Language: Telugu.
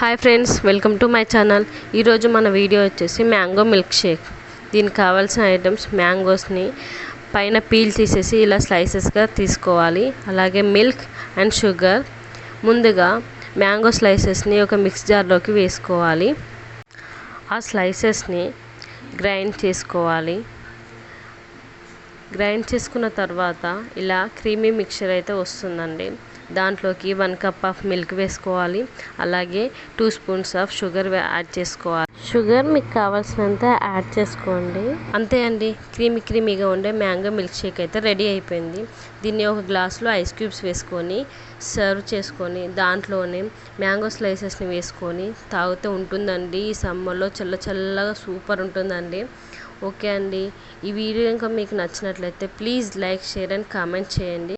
Hi friends welcome to my channel ఈరోజు మన వీడియో వచ్చేసి మ్యాంగో మిల్క్ షేక్. దీనికి కావాల్సిన ఐటమ్స్ మ్యాంగోస్ని పైన పీల్ తీసేసి ఇలా స్లైసెస్గా తీసుకోవాలి. అలాగే మిల్క్ అండ్ షుగర్. ముందుగా మ్యాంగో స్లైసెస్ని ఒక మిక్స్ జార్లోకి వేసుకోవాలి. ఆ స్లైసెస్ని గ్రైండ్ చేసుకోవాలి. గ్రైండ్ చేసుకున్న తర్వాత ఇలా క్రీమీ మిక్చర్ అయితే వస్తుందండి. దాంట్లోకి వన్ కప్ ఆఫ్ మిల్క్ వేసుకోవాలి. అలాగే two spoons of sugar add చేసుకోవాలి. షుగర్ మీకు కావాల్సినంత యాడ్ చేసుకోండి. అంతే అండి. క్రీమీ క్రీమీగా ఉండే మ్యాంగో మిల్క్ షేక్ అయితే రెడీ అయిపోయింది. దీన్ని ఒక గ్లాస్లో ఐస్ క్యూబ్స్ వేసుకొని సర్వ్ చేసుకొని దాంట్లోనే మ్యాంగో స్లైసెస్ని వేసుకొని తాగితే ఉంటుందండి. ఈ సమ్మర్లో చల్ల చల్లగా సూపర్ ఉంటుందండి. ఓకే అండి. ఈ వీడియో ఇంకా మీకు నచ్చినట్లయితే please like share and comment చేయండి.